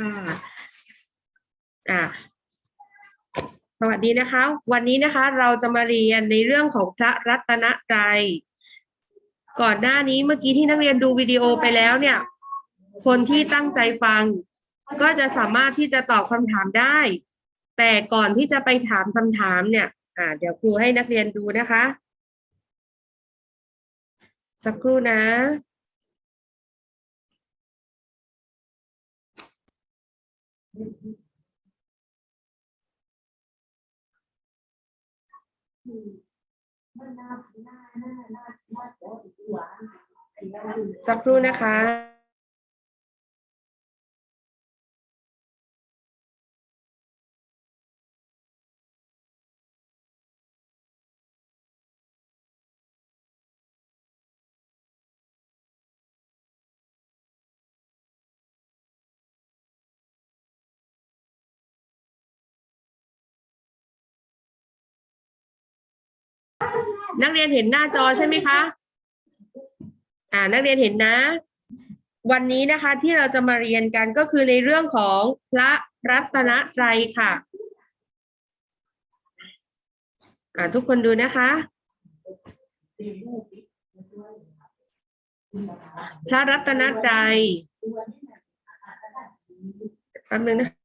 ค่ะอ่าสวัสดีนะคะ วันนี้นะคะเราจะมาเรียนในเรื่องของพระรัตนตรัยก่อนหน้านี้เมื่อกี้ที่นักเรียนดูวิดีโอไปแล้วเนี่ย คนที่ตั้งใจฟัง ก็จะสามารถที่จะตอบคำถามได้ แต่ก่อนที่จะไปถามคำถามเนี่ย อ่า เดี๋ยวครูให้นักเรียนดูนะคะ สักครู่นะ สักครู่นะคะ นักเรียนเห็นหน้าจอใช่ไหมคะอ่านักเรียนเห็นนะ วันนี้นะคะที่เราจะมาเรียนกันก็คือในเรื่องของพระรัตนตรัยค่ะอ่าทุกคนดูนะคะ พระรัตนตรัยแป๊บนึงนะ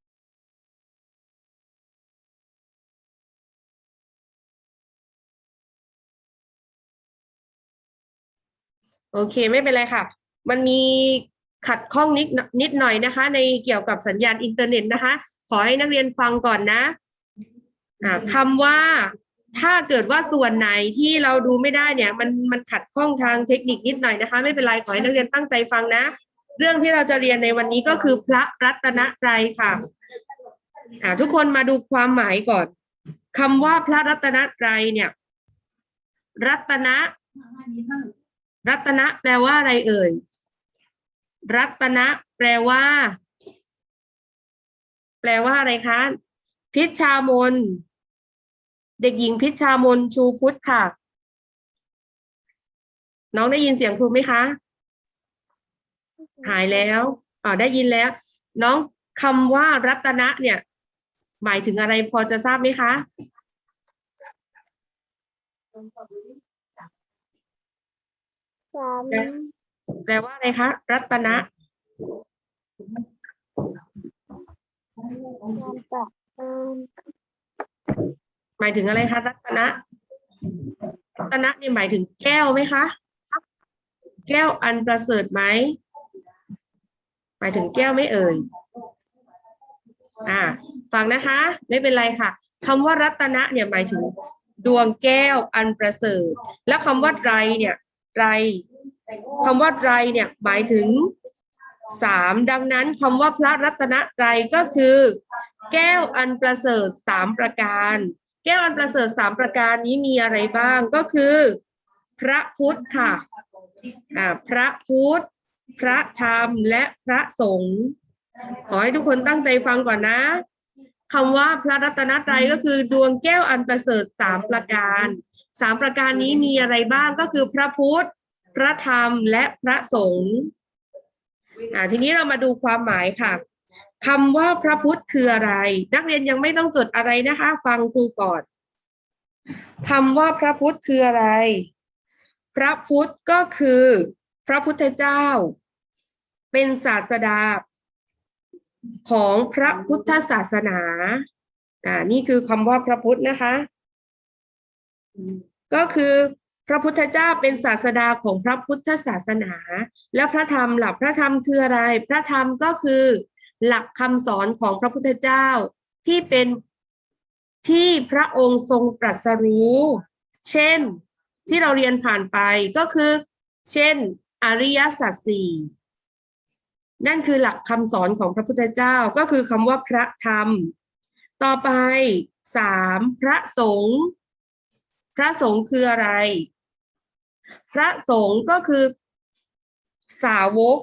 โอเคไม่เป็นไรค่ะ มันมีขัดข้องนิดนิดหน่อยนะคะ ในเกี่ยวกับสัญญาณอินเทอร์เน็ตนะคะ ขอให้นักเรียนฟังก่อนนะคำว่าถ้าเกิดว่าส่วนไหนที่เราดูไม่ได้เนี่ย มันมันขัดข้องทางเทคนิคนิดหน่อยนะคะ ไม่เป็นไรขอให้นักเรียนตั้งใจฟังนะ เรื่องที่เราจะเรียนในวันนี้ก็คือพระรัตนตรัยค่ะทุกคนมาดูความหมายก่อนคำว่าพระรัตนตรัยเนี่ย รัตนะ รัตนะแปลว่าอะไรเอ่ย รัตนะแปลว่า แปลว่าอะไรคะ พิชามน เด็กหญิงพิชามนชูพุทธค่ะ น้องได้ยินเสียงครูไหมคะ หายแล้วอ๋อได้ยินแล้ว น้องคำว่ารัตนะเนี่ย หมายถึงอะไรพอจะทราบไหมคะ แปลว่าอะไรคะ รัตนะสามปะสามหมายถึงอะไรคะ รัตนะ รัตนะนี่หมายถึงแก้วไหมคะ แก้วอันประเสริฐไหม หมายถึงแก้วไหม่เอ่ย อ่า ฟังนะคะ ไม่เป็นไรค่ะคำว่ารัตนะเนี่ยหมายถึงดวงแก้วอันประเสริฐ แล้วคำว่าไรเนี่ย ไรคำว่าไรเนี่ยหมายถึงสามดังนั้นคำว่าพระรัตนตรัยก็คือ แก้วอันประเสริฐสามประการ แก้วอันประเสริฐสามประการนี้มีอะไรบ้างก็คือ พระพุทธค่ะอ่าพระพุทธ พระธรรมและพระสงฆ์ขอให้ทุกคนตั้งใจฟังก่อนนะคำว่าพระรัตนตรัยก็คือดวงแก้วอันประเสริฐสามประการ สามประการนี้มีอะไรบ้างก็คือพระพุทธ พระธรรมและพระสงฆ์อ่าทีนี้เรามาดูความหมายค่ะคำว่าพระพุทธคืออะไร นักเรียนยังไม่ต้องจดอะไรนะคะ ฟังครูก่อนคำว่าพระพุทธคืออะไร พระพุทธก็คือ พระพุทธเจ้า เป็นศาสดา ของพระพุทธศาสนาอ่านี่คือคำว่าพระพุทธนะคะ ก็คือพระพุทธเจ้าเป็นศาสดาของพระพุทธศาสนา แล้วพระธรรมหลักพระธรรมคืออะไร พระธรรมก็คือหลักคำสอนของพระพุทธเจ้าที่เป็นที่พระองค์ทรงตรัสรู้ เช่นที่เราเรียนผ่านไปก็คือ เช่น อริยสัจสี่นั่นคือหลักคำสอนของพระพุทธเจ้าก็คือคำว่าพระธรรม ต่อไปสามพระสงฆ์ พระสงฆ์คืออะไร พระสงฆ์ก็คือสาวก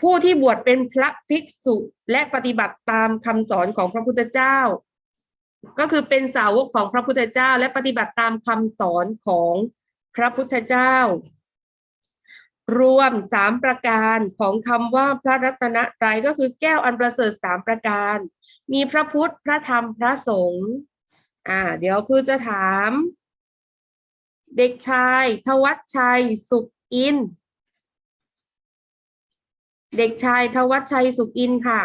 ผู้ที่บวชเป็นพระภิกษุและปฏิบัติตามคำสอนของพระพุทธเจ้า ก็คือเป็นสาวกของพระพุทธเจ้า และปฏิบัติตามคำสอนของพระพุทธเจ้า รวมสามประการของคำว่าพระรัตนตรัยก็คือแก้วอันประเสริฐสามประการ มีพระพุทธพระธรรมพระสงฆ์อ่า เดี๋ยวครูจะถาม เด็กชายทวัชชัยสุขอินทร์เด็กชายทวัชชัยสุขอินทร์ค่ะ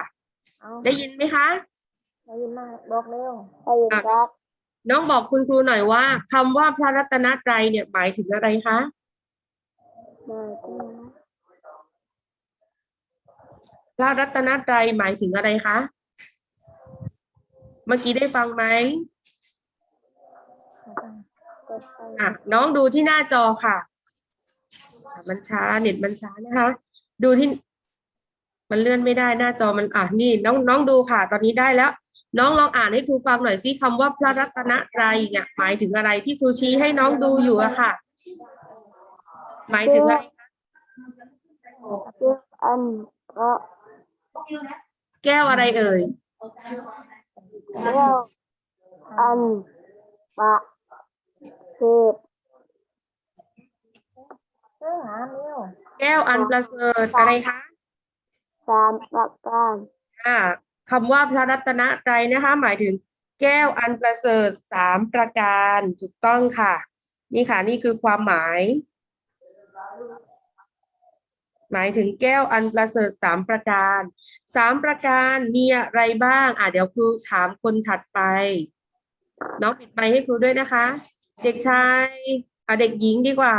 เอาได้ยินไหมคะ ได้ยินมากบอกเร็วได้ยินครับ น้องบอกคุณครูหน่อยว่าคำว่าพระรัตนตรัยเนี่ยหมายถึงอะไรคะได้ยินพระรัตนตรัยหมายถึงอะไรคะ เมื่อกี้ได้ฟังไหมเปิดไฟ อะน้องดูที่หน้าจอค่ะอะ มันช้าเน็ตมันช้านะคะ ดูที่ มันเลื่อนไม่ได้หน้าจอมันอะนี่ น้องน้องดูค่ะ ตอนนี้ได้แล้ว น้องลองอ่านให้ครูฟังหน่อยสิคำว่าพระรัตนตรัยเนี่ยหมายถึงอะไรที่ครูชี้ให้น้องดูอยู่อะค่ะ หมายถึงอะไรเชื่ออันเพราะแก้วอะไรเอ่ยเชื่ออันปะ เศษเชื่อหาเร็วแก้วอันประเสริฐอะไรคะสามประการอ่าคำว่าพระรัตนตรัยนะคะ หมายถึงแก้วอันประเสริฐสามประการถูกต้องค่ะ นี่ค่ะ นี่คือความหมาย หมายถึงแก้วอันประเสริฐสามประการสามประการมีอะไรบ้าง อะเดี๋ยวครูถามคนถัดไป น้องปิดไมค์ให้ครูด้วยนะคะ เด็กชายอะเด็กหญิงดีกว่า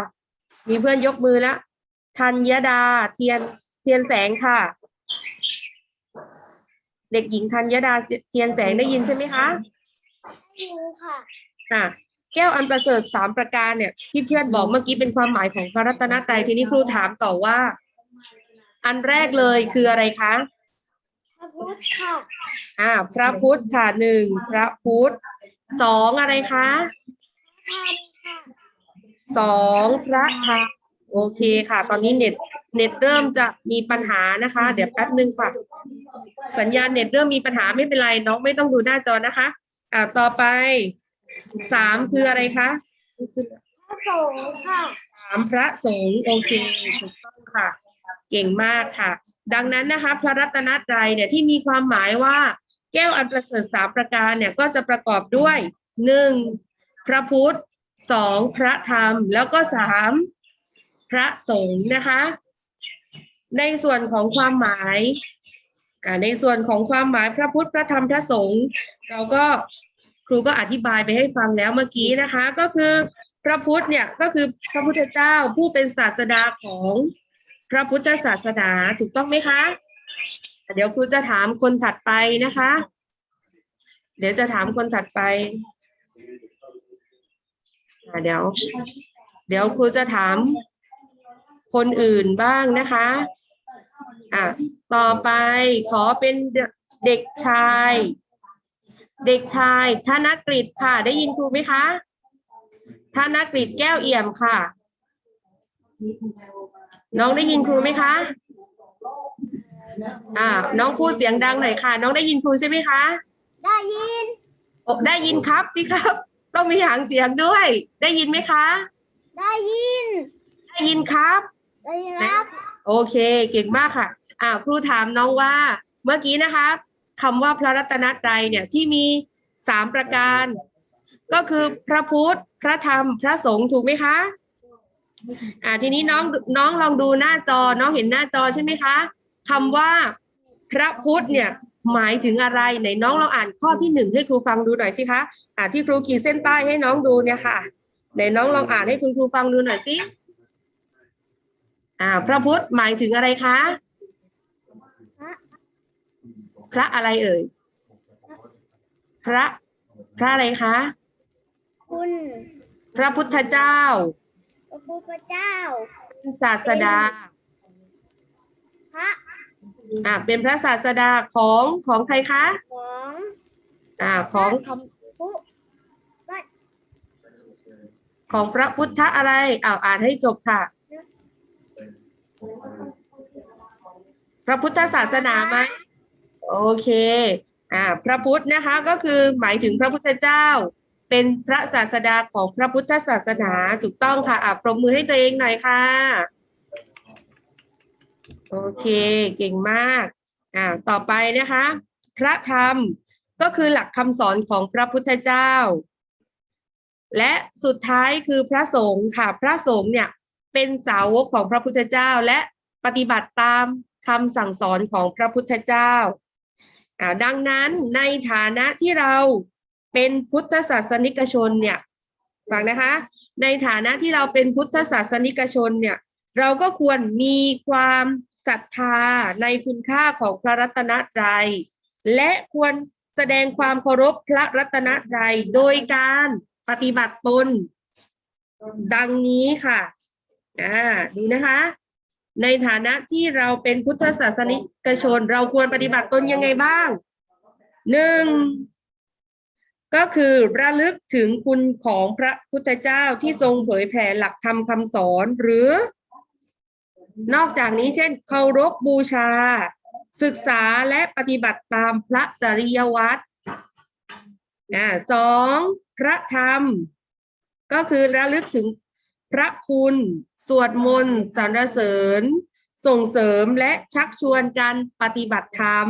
มีเพื่อนยกมือแล้วธัญดา เทียนเทียนแสงค่ะ เด็กหญิงธัญดาเทียนแสงได้ยินใช่ไหมคะยินค่ะอะแก้วอันประเสริฐสามประการเนี่ย ที่เพื่อนบอกเมื่อกี้เป็นความหมายของพระรัตนตรัยทีนี้ครูถามต่อว่า อันแรกเลยคืออะไรคะพระพุทธค่ะอ่า พระพุทธค่ะหนึ่งพระพุทธสองอะไรคะ ธรรมค่ะสองพระธรรมโอเคค่ะ ตอนนี้เน็ตเน็ตเริ่มจะมีปัญหานะคะ เดี๋ยวแป๊บนึงค่ะ สัญญาณเน็ตเริ่มมีปัญหาไม่เป็นไรน้องไม่ต้องดูหน้าจอนะคะอ่าต่อไปสามคืออะไรคะพระสงฆ์ค่ะสามพระสงฆ์โอเคถูกต้องค่ะ เก่งมากค่ะ ดังนั้นนะคะ พระรัตนตรัยเนี่ยที่มีความหมายว่า แก้วอันประเสริฐสามประการเนี่ยก็จะประกอบด้วยหนึ่ง พระพุทธสองพระธรรมแล้วก็สามพระสงฆ์นะคะ ในส่วนของความหมายในส่วนของความหมายพระพุทธพระธรรมพระสงฆ์เราก็ครูก็อธิบายไปให้ฟังแล้วเมื่อกี้นะคะ ก็คือพระพุทธเนี่ยก็คือพระพุทธเจ้าผู้เป็นศาสดาของพระพุทธศาสนาถูกต้องไหมคะ เดี๋ยวครูจะถามคนถัดไปนะคะ เดี๋ยวจะถามคนถัดไป เดี๋ยว เดี๋ยวครูจะถามคนอื่นบ้างนะคะ อะ ต่อไปขอเป็นเด็กชาย เด็กชายธนกฤษค่ะ ได้ยินครูไหมคะธนกฤษแก้วเอี่ยมค่ะ น้องได้ยินครูไหมคะ อ่า น้องพูดเสียงดังหน่อยค่ะ น้องได้ยินครูใช่ไหมคะ ได้ยินโอ้ได้ยินครับสิครับ ต้องมีหางเสียงด้วย ได้ยินไหมคะ ได้ยิน ได้ยินครับ ได้ยินครับ โอเค เก่งมากค่ะ อ่าครูถามน้องว่า เมื่อกี้นะคะคำว่าพระรัตนตรัยเนี่ยที่มีสามประการ ก็คือพระพุทธ พระธรรม พระสงฆ์ถูกไหมคะ อ่า ทีนี้น้องน้องลองดูหน้าจอ น้องเห็นหน้าจอใช่ไหมคะคำว่าพระพุทธเนี่ย หมายถึงอะไรไหนน้องเราอ่านข้อที่หนึ่งให้ครูฟังดูหน่อยสิคะอ่าที่ครูขีดเส้นใต้ให้น้องดูเนี่ยค่ะไหนน้องลองอ่านให้คุณครูฟังดูหน่อยสิอ่า พระพุทธหมายถึงอะไรคะพระอะไรเอ่ยพระ พระอะไรคะคุณพระพุทธเจ้าพระพุทธเจ้าศาสดาพระ อ่าเป็นพระศาสดาของของใครคะของอ่าของคผู้ำของพระพุทธอะไรอ้าวอ่านให้จบค่ะ พระพุทธศาสนาไหมโอเคอ่าพระพุทธนะคะก็คือหมายถึงพระพุทธเจ้า เป็นพระศาสดาของพระพุทธศาสนาถูกต้องค่ะอ่าปรบมือให้ตัวเองหน่อยค่ะ โอเคเก่งมากอ่าต่อไปนะคะ พระธรรมก็คือหลักคำสอนของพระพุทธเจ้า และสุดท้ายคือพระสงฆ์ค่ะ พระสงฆ์เนี่ยเป็นสาวกของพระพุทธเจ้าและปฏิบัติตามคำสั่งสอนของพระพุทธเจ้าอ่าดังนั้นในฐานะที่เราเป็นพุทธศาสนิกชนเนี่ยฟังนะคะ ในฐานะที่เราเป็นพุทธศาสนิกชนเนี่ย เราก็ควรมีความศรัทธาในคุณค่าของพระรัตนตรัย และควรแสดงความเคารพพระรัตนตรัยโดยการปฏิบัติตนดังนี้ค่ะอ่าดูนะคะ ในฐานะที่เราเป็นพุทธศาสนิกชน เราควรปฏิบัติตนยังไงบ้างหนึ่งก็คือระลึกถึงคุณของพระพุทธเจ้าที่ทรงเผยแผ่หลักธรรมคำสอนหรือ นอกจากนี้เช่น เคารพบูชา ศึกษาและปฏิบัติตามพระจริยวัตรนะสองพระธรรม ก็คือระลึกถึงพระคุณ สวดมนต์สรรเสริญ ส่งเสริมและชักชวนการปฏิบัติธรรม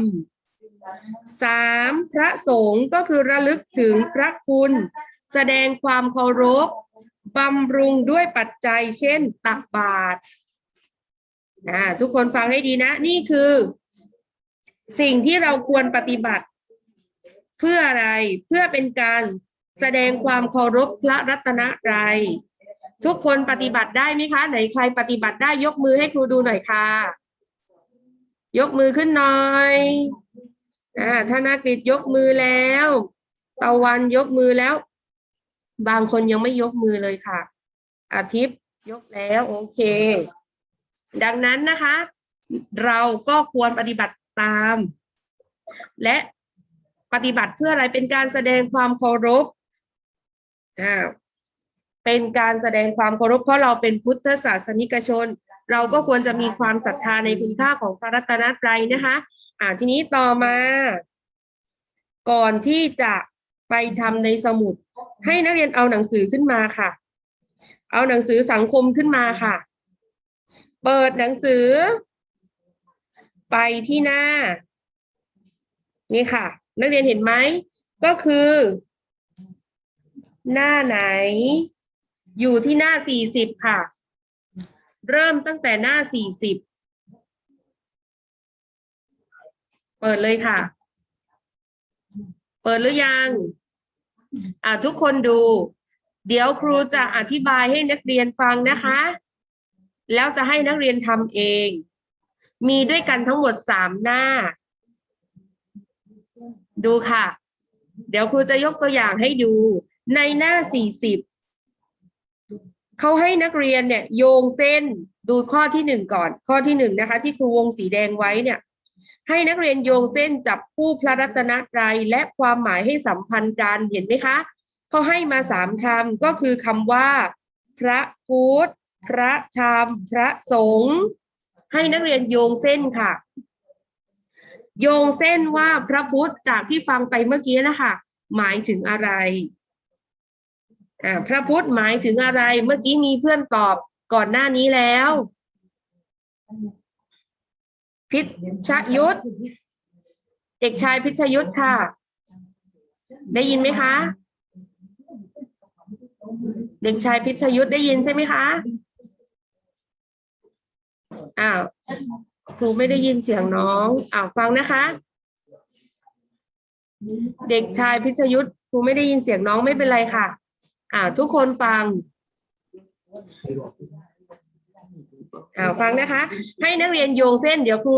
สามพระสงฆ์ก็คือระลึกถึงพระคุณ แสดงความเคารพบำรุงด้วยปัจจัยเช่น ตักบาตร อ่าทุกคนฟังให้ดีนะ นี่คือ สิ่งที่เราควรปฏิบัติ เพื่ออะไรเพื่อเป็นการแสดงความเคารพพระรัตนตรัยทุกคนปฏิบัติได้ไหมคะ ไหนใครปฏิบัติได้ยกมือให้ครูดูหน่อยค่ะ ยกมือขึ้นหน่อยอ่าธนากฤษยกมือแล้วตะวันยกมือแล้ว บางคนยังไม่ยกมือเลยค่ะ อาทิตย์ยกแล้ว โอเค ดังนั้นนะคะ เราก็ควรปฏิบัติตาม และปฏิบัติเพื่ออะไรเป็นการแสดงความเคารพอ่าเป็นการแสดงความเคารพเพราะเราเป็นพุทธศาสนิกชน เราก็ควรจะมีความศรัทธาในคุณค่าของพระรัตนตรัยนะคะ อ่าทีนี้ต่อมา ก่อนที่จะไปทำในสมุด ให้นักเรียนเอาหนังสือขึ้นมาค่ะ เอาหนังสือสังคมขึ้นมาค่ะ เปิดหนังสือ ไปที่หน้า นี่ค่ะ นักเรียนเห็นไหม ก็คือ หน้าไหน อยู่ที่หน้าสี่สิบค่ะ เริ่มตั้งแต่หน้าสี่สิบเปิดเลยค่ะ เปิดหรือยังอ่าทุกคนดู เดี๋ยวครูจะอธิบายให้นักเรียนฟังนะคะ แล้วจะให้นักเรียนทำเอง มีด้วยกันทั้งหมดสามหน้า ดูค่ะ เดี๋ยวครูจะยกตัวอย่างให้ดู ในหน้าสี่สิบเขาให้นักเรียนเนี่ยโยงเส้นดูข้อที่หนึ่งก่อน ข้อที่หนึ่งนะคะ ที่ครูวงสีแดงไว้เนี่ย ให้นักเรียนโยงเส้นจับคู่พระรัตนตรัยและความหมายให้สัมพันธ์กันเห็นไหมคะเขาให้มาสามคำก็คือคำว่า พระพุทธ พระธรรมพระสงฆ์ให้นักเรียนโยงเส้นค่ะ โยงเส้นว่าพระพุทธจากที่ฟังไปเมื่อกี้นะคะหมายถึงอะไรอ่าพระพุทธหมายถึงอะไร เมื่อกี้มีเพื่อนตอบก่อนหน้านี้แล้ว พิชยุทธเด็กชายพิชยุทธค่ะ ได้ยินไหมคะ เด็กชายพิชยุทธได้ยินใช่ไหมคะ อ้าวครูไม่ได้ยินเสียงน้องอ้าวฟังนะคะ เด็กชายพิชยุทธครูไม่ได้ยินเสียงน้องไม่เป็นไรค่ะอ่าวทุกคนฟังอ่าวฟังนะคะ ให้นักเรียนโยงเส้น เดี๋ยวครู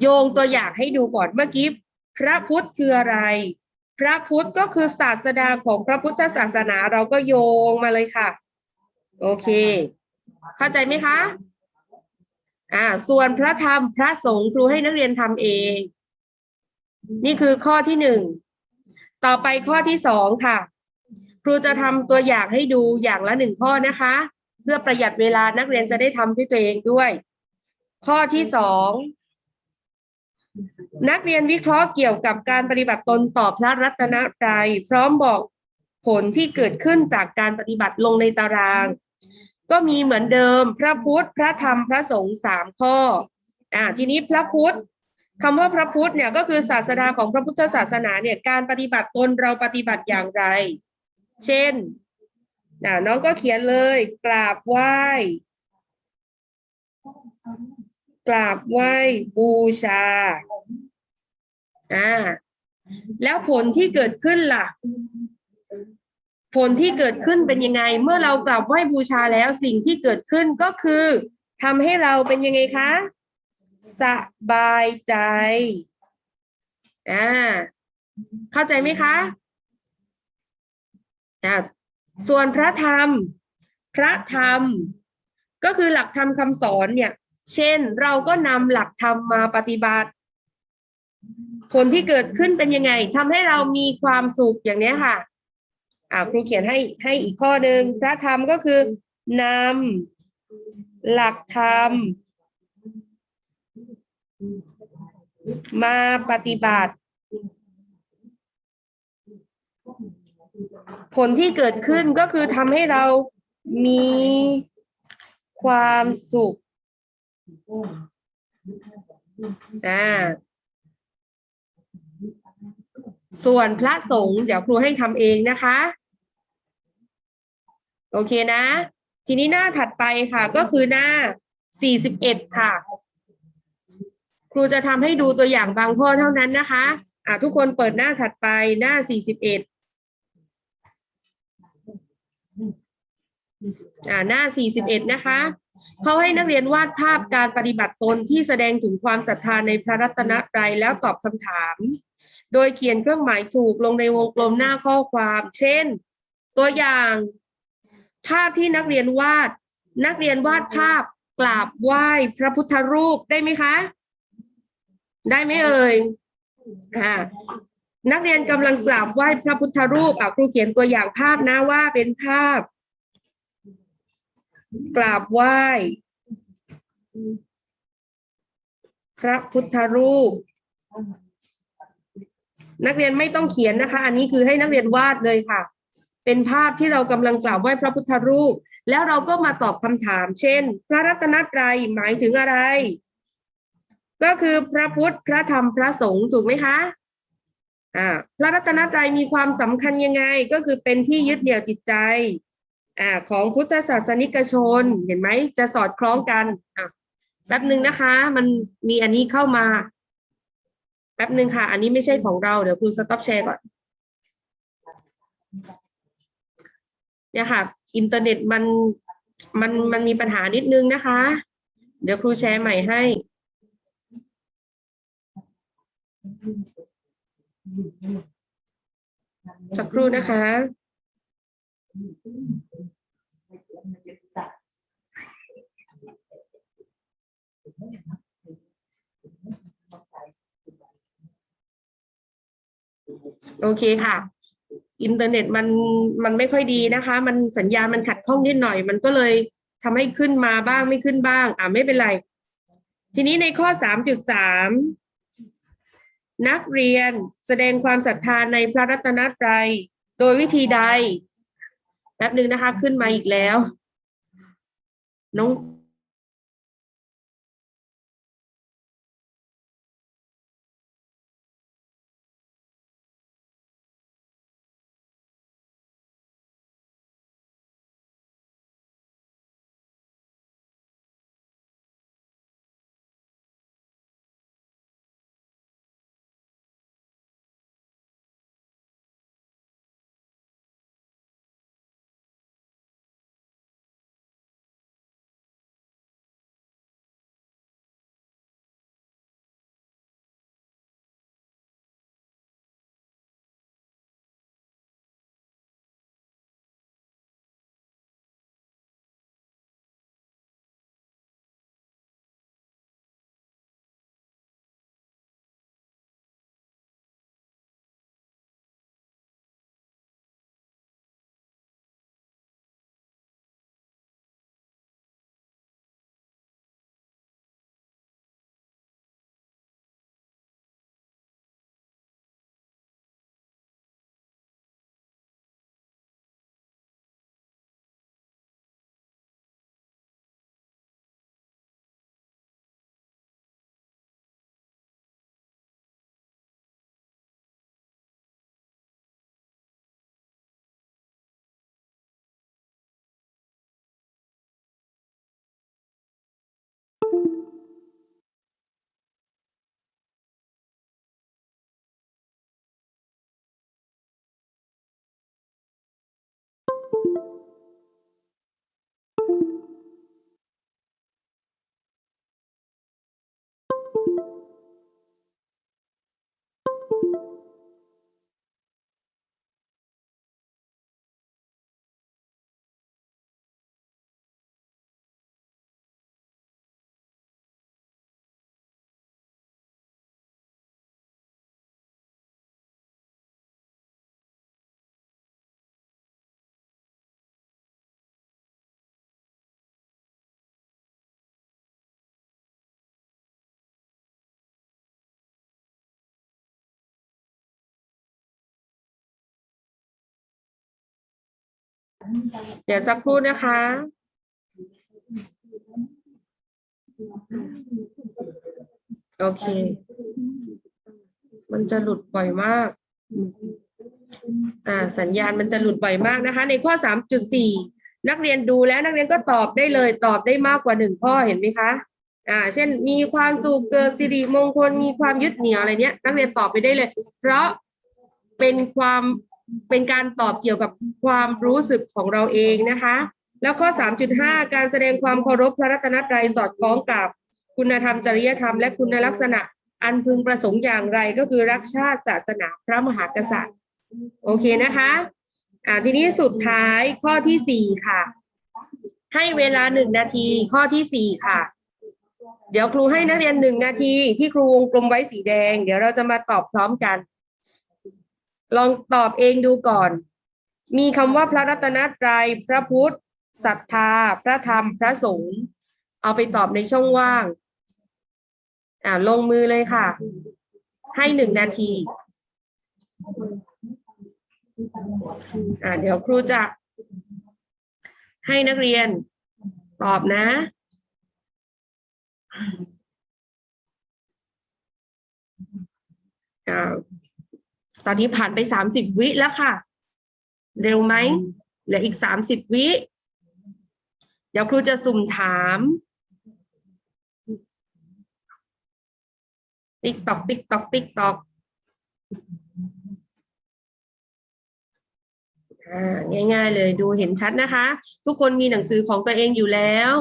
โยงตัวอย่างให้ดูก่อนเมื่อกี้พระพุทธคืออะไร พระพุทธก็คือศาสดาของพระพุทธศาสนาเราก็โยงมาเลยค่ะ โอเค เข้าใจไหมคะ อ่า ส่วนพระธรรมพระสงฆ์ครูให้นักเรียนทำเอง นี่คือข้อที่หนึ่ง ต่อไปข้อที่สองค่ะ ครูจะทำตัวอย่างให้ดูอย่างละหนึ่งข้อนะคะ เพื่อประหยัดเวลานักเรียนจะได้ทำด้วยตัวเองด้วย ข้อที่สองนักเรียนวิเคราะห์เกี่ยวกับการปฏิบัติตนต่อพระรัตนตรัยพร้อมบอกผลที่เกิดขึ้นจากการปฏิบัติลงในตาราง ก็มีเหมือนเดิมพระพุทธ พระธรรมพระสงฆ์สามข้ออ่าทีนี้พระพุทธคำว่าพระพุทธเนี่ยก็คือศาสดาของพระพุทธศาสนาเนี่ยการปฏิบัติตนเราปฏิบัติอย่างไร เช่นน่ะน้องก็เขียนเลยกราบไหว้ กราบไหว้บูชาอ่าแล้วผลที่เกิดขึ้นล่ะ ผลที่เกิดขึ้นเป็นยังไง เมื่อเรากราบไหว้บูชาแล้วสิ่งที่เกิดขึ้นก็คือทำให้เราเป็นยังไงคะสบายใจอ่าเข้าใจไหมคะอ่าส่วนพระธรรม พระธรรม ก็คือหลักธรรมคำสอนเนี่ย เช่นเราก็นำหลักธรรมมาปฏิบัติ ผลที่เกิดขึ้นเป็นยังไงทำให้เรามีความสุขอย่างเนี้ยค่ะ อ่าครูเขียนให้ให้อีกข้อหนึ่งพระธรรมก็คือนำหลักธรรม มาปฏิบัติ ผลที่เกิดขึ้นก็คือทำให้เรามีความสุขอ่าส่วนพระสงฆ์เดี๋ยวครูให้ทำเองนะคะ โอเคนะ ทีนี้หน้าถัดไปค่ะ ก็คือหน้า 41 ค่ะ ครูจะทำให้ดูตัวอย่างบางข้อเท่านั้นนะคะ อ่าทุกคนเปิดหน้าถัดไปหน้า 41อ่าหน้า 41 นะคะ เขาให้นักเรียนวาดภาพการปฏิบัติตนที่แสดงถึงความศรัทธาในพระรัตนตรัยแล้วตอบคำถาม โดยเขียนเครื่องหมายถูกลงในวงกลมหน้าข้อความ เช่น ตัวอย่าง ภาพที่นักเรียนวาด นักเรียนวาดภาพกราบไหว้พระพุทธรูปได้ไหมคะ ได้ไหมเอ่ยอ่านักเรียนกำลังกราบไหว้พระพุทธรูปอะครูเขียนตัวอย่างภาพนะว่าเป็นภาพ กราบไหว้ พระพุทธรูป นักเรียนไม่ต้องเขียนนะคะ อันนี้คือให้นักเรียนวาดเลยค่ะ เป็นภาพที่เรากำลังกราบไหว้พระพุทธรูป แล้วเราก็มาตอบคำถาม เช่น พระรัตนตรัยหมายถึงอะไร ก็คือพระพุทธพระธรรมพระสงฆ์ถูกไหมคะอ่าพระรัตนตรัยมีความสำคัญยังไง ก็คือเป็นที่ยึดเหนี่ยวจิตใจอ่าของพุทธศาสนิกชนเห็นไหมจะสอดคล้องกันอะแป๊บหนึ่งนะคะ มันมีอันนี้เข้ามาแป๊บหนึ่งค่ะ อันนี้ไม่ใช่ของเรา เดี๋ยวครูสต็อปแชร์ก่อน เนี่ยค่ะ อินเทอร์เน็ตมันมันมันมีปัญหานิดนึงนะคะ เดี๋ยวครูแชร์ใหม่ให้สักครู่นะคะ โอเคค่ะ อินเทอร์เน็ตมันมันไม่ค่อยดีนะคะ มันสัญญาณมันขัดข้องนิดหน่อย มันก็เลยทำให้ขึ้นมาบ้างไม่ขึ้นบ้าง อ่าไม่เป็นไร ทีนี้ในข้อสามจุดสามนักเรียนแสดงความศรัทธาในพระรัตนตรัยโดยวิธีใดแป๊บหนึ่งนะคะ ขึ้นมาอีกแล้ว น้อง เดี๋ยวสักครู่นะคะ โอเค มันจะหลุดบ่อยมาก อ่า สัญญาณมันจะหลุดบ่อยมากนะคะ ในข้อสามจุดสี่นักเรียนดูแล้วนักเรียนก็ตอบได้เลย ตอบได้มากกว่าหนึ่งข้อเห็นไหมคะ อ่า เช่น มีความสุขเกิดสิริมงคล มีความยึดเหนี่ยวอะไรเนี้ย นักเรียนตอบไปได้เลย เพราะเป็นความ เป็นการตอบเกี่ยวกับความรู้สึกของเราเองนะคะ แล้วข้อ 3.5 การแสดงความเคารพพระรัตนตรัยสอดคล้องกับคุณธรรมจริยธรรมและคุณลักษณะอันพึงประสงค์อย่างไรก็คือรักชาติศาสนาพระมหากษัตริย์ โอเคนะคะอ่าทีนี้สุดท้ายข้อที่สี่ค่ะ ให้เวลาหนึ่งนาทีข้อที่สี่ค่ะ เดี๋ยวครูให้นักเรียนหนึ่งนาทีที่ครูวงกลมไว้สีแดง เดี๋ยวเราจะมาตอบพร้อมกัน ลองตอบเองดูก่อน มีคำว่าพระรัตนตรัย พระพุทธศรัทธา พระธรรม พระสงฆ์เอาไปตอบในช่องว่าง อ่าลงมือเลยค่ะ ให้หนึ่งนาที อ่าเดี๋ยวครูจะให้นักเรียนตอบนะอ่า ตอนนี้ผ่านไปสามสิบวิแล้วค่ะ เร็วไหมเหลืออีกสามสิบวิ เดี๋ยวครูจะสุ่มถามติ๊กตอกติ๊กตอกติ๊กตอกอ่าง่าย ๆ เลยดูเห็นชัดนะคะ ทุกคนมีหนังสือของตัวเองอยู่แล้ว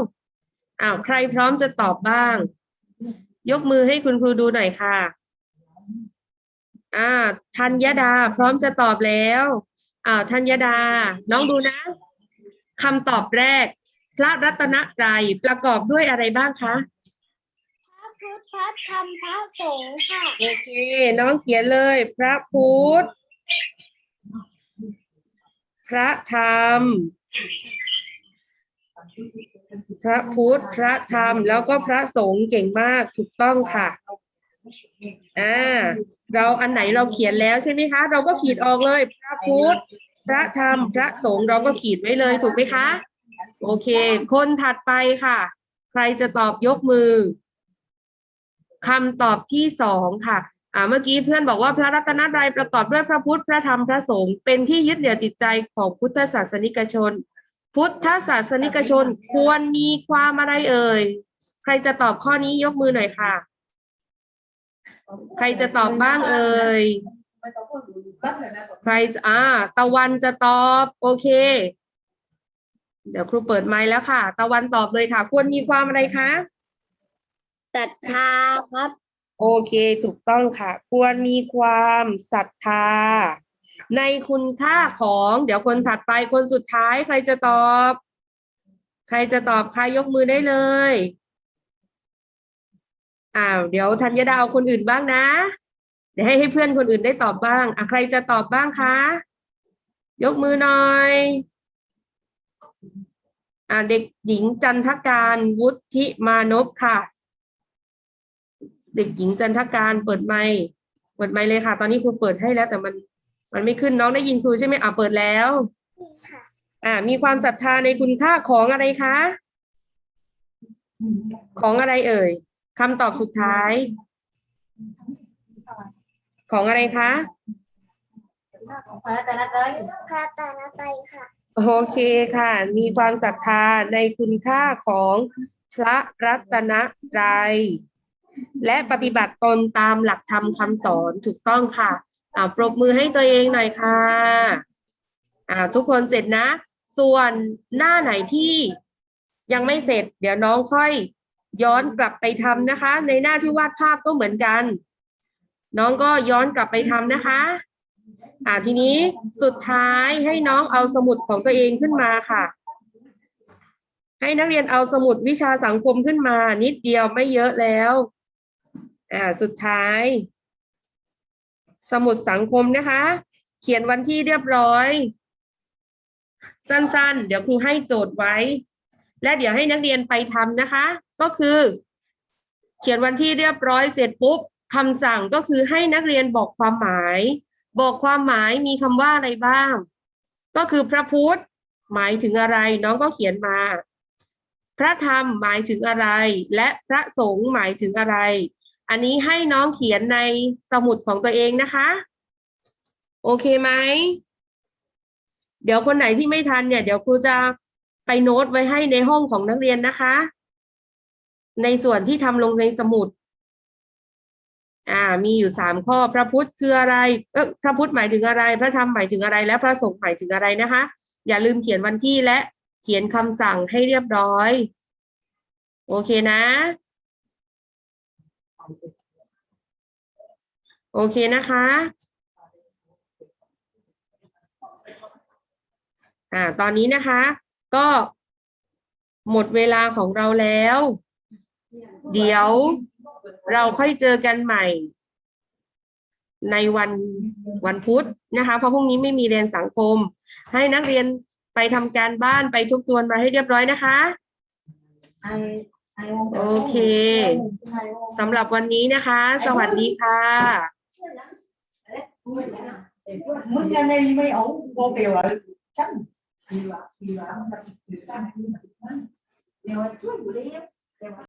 อ้าวใครพร้อมจะตอบบ้าง ยกมือให้คุณครูดูหน่อยค่ะ อ่าธัญดา พร้อมจะตอบแล้วอ้าวธัญดา น้องดูนะคำตอบแรก พระรัตนตรัยประกอบด้วยอะไรบ้างคะพระพุทธพระธรรมพระสงฆ์ค่ะโอเค น้องเขียนเลย พระพุทธพระธรรม พระพุทธพระธรรม แล้วก็พระสงฆ์เก่งมากถูกต้องค่ะ อ่าเราอันไหนเราเขียนแล้วใช่ไหมคะ เราก็ขีดออกเลย พระพุทธพระธรรม พระสงฆ์เราก็ขีดไว้เลยถูกไหมคะ โอเค คนถัดไปค่ะ ใครจะตอบยกมือคำตอบที่สองค่ะอ่าเมื่อกี้เพื่อนบอกว่าพระรัตนตรัยประกอบด้วยพระพุทธพระธรรมพระสงฆ์เป็นที่ยึดเหนี่ยวจิตใจของพุทธศาสนิกชน พุทธศาสนิกชนควรมีความอะไรเอ่ย ใครจะตอบข้อนี้ยกมือหน่อยค่ะ ใครจะตอบบ้างเอ่ย ใครจะอ่า ตะวันจะตอบ โอเค เดี๋ยวครูเปิดไมค์แล้วค่ะ ตะวันตอบเลยค่ะ ควรมีความอะไรคะศรัทธาครับ โอเค ถูกต้องค่ะ ควรมีความศรัทธา ในคุณค่าของ เดี๋ยวคนถัดไปคนสุดท้าย ใครจะตอบ ใครจะตอบใครยกมือได้เลย อ้าวเดี๋ยวธัญญาเอาคนอื่นบ้างนะ เดี๋ยวให้ให้เพื่อนคนอื่นได้ตอบบ้างอะใครจะตอบบ้างคะยกมือหน่อยอ่าเด็กหญิงจันทการวุฒิมานพค่ะ เด็กหญิงจันทการเปิดไมค์เปิดไมค์เลยค่ะ ตอนนี้ครูเปิดให้แล้ว แต่มันมันไม่ขึ้นน้องได้ยินครูใช่ไหมอ่าเปิดแล้วค่ะอ่า มีความศรัทธาในคุณค่าของอะไรคะ ของอะไรเอ่ย คำตอบสุดท้าย ของอะไรคะพระรัตนตรัยพระรัตนตรัยค่ะ โอเคค่ะ มีความศรัทธาในคุณค่าของพระรัตนตรัยและปฏิบัติตนตามหลักธรรมคำสอนถูกต้องค่ะอ่าปรบมือให้ตัวเองหน่อยค่ะอ่าทุกคนเสร็จนะ ส่วนหน้าไหนที่ยังไม่เสร็จ เดี๋ยวน้องค่อย ย้อนกลับไปทำนะคะ ในหน้าที่วาดภาพก็เหมือนกัน น้องก็ย้อนกลับไปทำนะคะ อ่าทีนี้สุดท้ายให้น้องเอาสมุดของตัวเองขึ้นมาค่ะ ให้นักเรียนเอาสมุดวิชาสังคมขึ้นมา นิดเดียวไม่เยอะแล้ว อ่าสุดท้าย สมุดสังคมนะคะ เขียนวันที่เรียบร้อย สั้นๆ เดี๋ยวครูให้โจทย์ไว้ และเดี๋ยวให้นักเรียนไปทำนะคะ ก็คือ เขียนวันที่เรียบร้อยเสร็จปุ๊บคำสั่งก็คือให้นักเรียนบอกความหมาย บอกความหมายมีคำว่าอะไรบ้าง ก็คือพระพุทธหมายถึงอะไรน้องก็เขียนมา พระธรรมหมายถึงอะไร และพระสงฆ์หมายถึงอะไร อันนี้ให้น้องเขียนในสมุดของตัวเองนะคะ โอเคไหมเดี๋ยวคนไหนที่ไม่ทันเนี่ย เดี๋ยวครูจะ ไปโน้ตไว้ให้ในห้องของนักเรียนนะคะ ในส่วนที่ทำลงในสมุด อ่า มีอยู่สามข้อ พระพุทธคืออะไร เออพระพุทธหมายถึงอะไร พระธรรมหมายถึงอะไร และพระสงฆ์หมายถึงอะไรนะคะ อย่าลืมเขียนวันที่และเขียนคำสั่งให้เรียบร้อย โอเคนะ โอเคนะคะอ่าตอนนี้นะคะ ก็หมดเวลาของเราแล้ว เดี๋ยวเราค่อยเจอกันใหม่ ในวันวันพุธนะคะ เพราะพรุ่งนี้ไม่มีเรียนสังคม ให้นักเรียนไปทำการบ้านไปทบทวนมาให้เรียบร้อยนะคะ โอเคสำหรับวันนี้นะคะ สวัสดีค่ะ Mức nhanh đi mới ổn vô kiều rồi chắc E lá, e lá no capítulo 3 na Bíblia, é uma turbulência, é uma